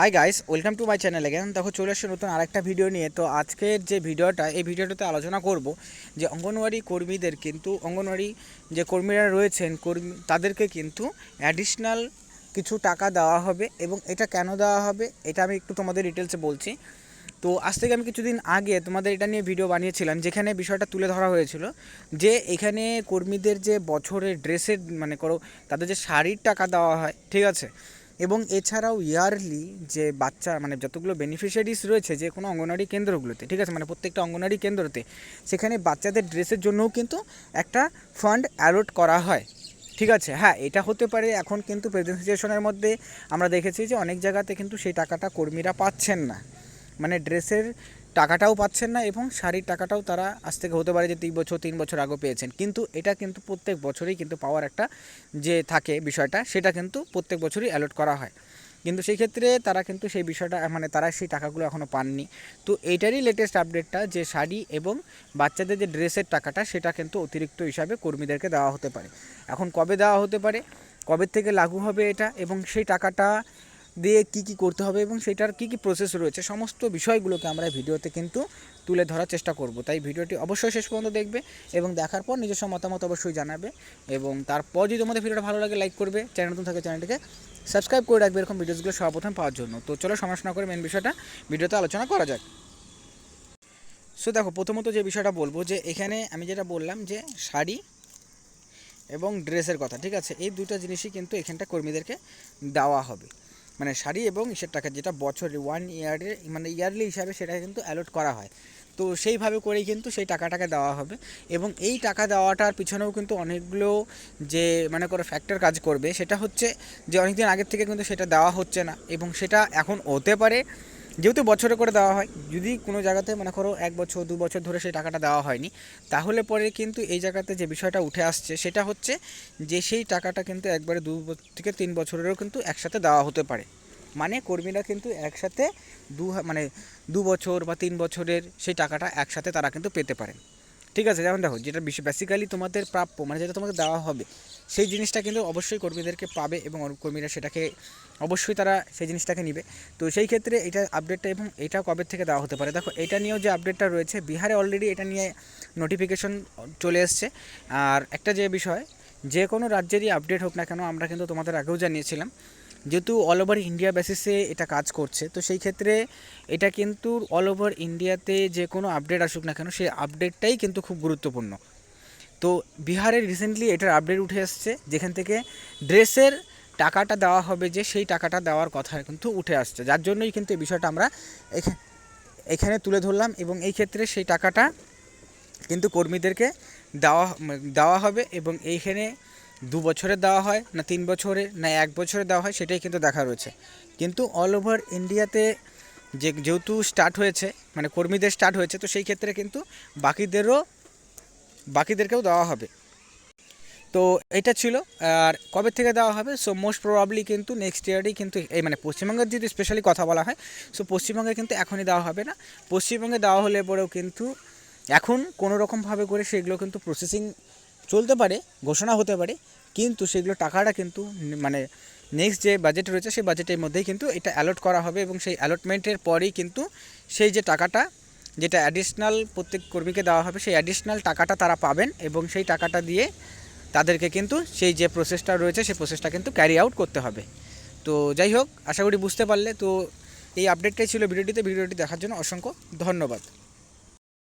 Hi guys welcome to my channel again দেখো, চলে আসছে নতুন আরেকটা ভিডিও নিয়ে। তো আজকের যে ভিডিওটা এই ভিডিওটাতে আলোচনা করব যে অঙ্গনওয়াড়ি কর্মীদের কিন্তু, অঙ্গনওয়াড়ি যে কর্মীরা রয়েছেন, কর্মী তাদেরকে কিন্তু অ্যাডিশনাল কিছু টাকা দেওয়া হবে এবং এটা কেন দেওয়া হবে, এটা আমি একটু তোমাদের ডিটেলসে বলছি। তো আজ থেকে আমি কিছুদিন আগে তোমাদের এটা নিয়ে ভিডিও বানিয়েছিলাম, যেখানে বিষয়টা তুলে ধরা হয়েছিল যে এখানে কর্মীদের যে বছরের ড্রেসের মানে করো, তাদের যে শাড়ির টাকা দেওয়া হয়, ঠিক আছে? এবং এছাড়াও ইয়ারলি যে বাচ্চা মানে যতগুলো বেনিফিশিয়ারিস রয়েছে যে কোনো অঙ্গনওয়াড়ি কেন্দ্রগুলোতে, ঠিক আছে? মানে প্রত্যেকটা অঙ্গনওয়াড়ি কেন্দ্রতে, সেখানে বাচ্চাদের ড্রেসের জন্যও কিন্তু একটা ফান্ড অ্যালোট করা হয়, ঠিক আছে? হ্যাঁ এটা হতে পারে এখন কিন্তু প্রেজেন্ট সিচুয়েশনের মধ্যে আমরা দেখেছি যে অনেক জায়গাতে কিন্তু সেই টাকাটা কর্মীরা পাচ্ছেন না। মানে ড্রেসের টাকাটাও পাচ্ছেন না এবং শাড়ির টাকাটাও তারা আজ থেকে হতে পারে যে তিন বছর তিন বছর আগে পেয়েছেন। কিন্তু এটা কিন্তু প্রত্যেক বছরই কিন্তু পাওয়ার একটা যে থাকে বিষয়টা, সেটা কিন্তু প্রত্যেক বছরই অ্যালট করা হয়। কিন্তু সেই ক্ষেত্রে তারা কিন্তু সেই বিষয়টা মানে তারা সেই টাকাগুলো এখনও পাননি। তো এইটারই লেটেস্ট আপডেটটা যে শাড়ি এবং বাচ্চাদের যে ড্রেসের টাকাটা, সেটা কিন্তু অতিরিক্ত হিসাবে কর্মীদেরকে দেওয়া হতে পারে। এখন কবে দেওয়া হতে পারে? কবে থেকে লাগু হবে এটা? এবং সেই টাকাটা দিয়ে কি কি করতে হবে এবং সেটার কি কি প্রসেস রয়েছে, সমস্ত বিষয়গুলোকে আমরা ভিডিওতে কিন্তু তুলে ধরার চেষ্টা করব। তাই ভিডিওটি অবশ্যই শেষ পর্যন্ত দেখবে এবং দেখার পর নিজস্ব মতামত অবশ্যই জানাবে এবং তারপর যদি তোমাদের ভিডিওটা ভালো লাগে লাইক করবে, চ্যানেল নতুন থাকে চ্যানেলটিকে সাবস্ক্রাইব করে রাখবে, এরকম ভিডিওসগুলো সর্বপ্রথম পাওয়ার জন্য। তো চলো সমস্যা না করে মেন বিষয়টা ভিডিওতে আলোচনা করা যাক। সো দেখো, প্রথমত যে বিষয়টা বলব যে এখানে আমি যেটা বললাম যে শাড়ি এবং ড্রেসের কথা, ঠিক আছে? এই দুটো জিনিসই কিন্তু এখানটা কর্মীদেরকে দেওয়া হবে। মানে শাড়ি এবং ইসের টাকা, যেটা বছরে ওয়ান ইয়ারে মানে ইয়ারলি হিসাবে সেটা কিন্তু অ্যালোট করা হয়। তো সেইভাবে করেই কিন্তু সেই টাকাটাকে দেওয়া হবে এবং এই টাকা দেওয়াটার পিছনেও কিন্তু অনেকগুলো যে মানে করে ফ্যাক্টর কাজ করবে, সেটা হচ্ছে যে অনেকদিন আগের থেকে কিন্তু সেটা দেওয়া হচ্ছে না এবং সেটা এখন হতে পারে। যেহেতু বছরে করে দেওয়া হয়, যদি কোনো জায়গাতে মনে করো এক বছর, দু বছর ধরে সেই টাকাটা দেওয়া হয়নি, তাহলে পরে কিন্তু এই জায়গাতে যে বিষয়টা উঠে আসছে সেটা হচ্ছে যে সেই টাকাটা কিন্তু একবারে দু থেকে তিন বছরেরও কিন্তু একসাথে দেওয়া হতে পারে। মানে কর্মীরা কিন্তু একসাথে দু মানে দু বছর বা তিন বছরের সেই টাকাটা একসাথে তারা কিন্তু পেতে পারেন। ঠিক আছে, যেমন দেখো, যেটা বেসিক্যালি তোমাদের প্রাপ্য মানে যেটা তোমাকে দেওয়া হবে, সেই জিনিসটা কিন্তু অবশ্যই কর্মীদেরকে পাবে এবং কর্মীরা সেটাকে অবশ্যই তারা সেই জিনিসটাকে নিবে। তো সেই ক্ষেত্রে এটা আপডেটটা এবং এটা কবে থেকে দেওয়া হতে পারে? দেখো, এটা নিয়েও যে আপডেটটা রয়েছে, বিহারে অলরেডি এটা নিয়ে নোটিফিকেশন চলে এসছে। আর একটা যে বিষয়, যে কোনো রাজ্যেরই আপডেট হোক না কেন, আমরা কিন্তু তোমাদের আগেও জানিয়েছিলাম যেহেতু অল ওভার ইন্ডিয়া বেসিসে এটা কাজ করছে, তো সেই ক্ষেত্রে এটা কিন্তু অল ওভার ইন্ডিয়াতে যে কোনো আপডেট আসুক না কেন সেই আপডেটটাই কিন্তু খুব গুরুত্বপূর্ণ। তো বিহারে রিসেন্টলি এটার আপডেট উঠে আসছে, যেখান থেকে ড্রেসের টাকাটা দেওয়া হবে যে সেই টাকাটা দেওয়ার কথা কিন্তু উঠে আসছে। যার জন্যই কিন্তু এই বিষয়টা আমরা এখা- এখানে তুলে ধরলাম এবং এই ক্ষেত্রে সেই টাকাটা কিন্তু কর্মীদেরকে দেওয়া দেওয়া হবে এবং এইখানে দু বছরে দেওয়া হয়, না তিন বছরে, না এক বছরে দেওয়া হয়, সেটাই কিন্তু দেখা রয়েছে। কিন্তু অল ওভার ইন্ডিয়াতে যে, যেহেতু স্টার্ট হয়েছে মানে কর্মীদের স্টার্ট হয়েছে, তো সেই ক্ষেত্রে কিন্তু বাকিদেরও, বাকিদেরকেও দেওয়া হবে। তো এটা ছিল, আর কবে থেকে দেওয়া হবে? সো মোস্ট প্রবাবলি কিন্তু নেক্সট ইয়ারেই কিন্তু, এই মানে পশ্চিমবঙ্গের যদি স্পেশালি কথা বলা হয় সো পশ্চিমবঙ্গে কিন্তু এখনই দেওয়া হবে না। পশ্চিমবঙ্গে দেওয়া হলে পরেও কিন্তু এখন কোনো রকমভাবে করে সেগুলো কিন্তু প্রসেসিং চলতে পারে, ঘোষণা হতে পারে, কিন্তু সেগুলো টাকাটা কিন্তু মানে নেক্সট যে বাজেট রয়েছে সেই বাজেটের মধ্যেই কিন্তু এটা অ্যালট করা হবে এবং সেই অ্যালটমেন্টের পরেই কিন্তু সেই যে টাকাটা যেটা অ্যাডিশনাল প্রত্যেক কর্মীকে দেওয়া হবে, সেই অ্যাডিশনাল টাকাটা তারা পাবেন এবং সেই টাকাটা দিয়ে তাদেরকে কিন্তু সেই যে প্রসেসটা রয়েছে সেই প্রসেসটা কিন্তু ক্যারি আউট করতে হবে। তো যাই হোক, আশা করি বুঝতে পারলে। তো এই আপডেটটাই ছিল ভিডিওটিতে। ভিডিওটি দেখার জন্য অসংখ্য ধন্যবাদ।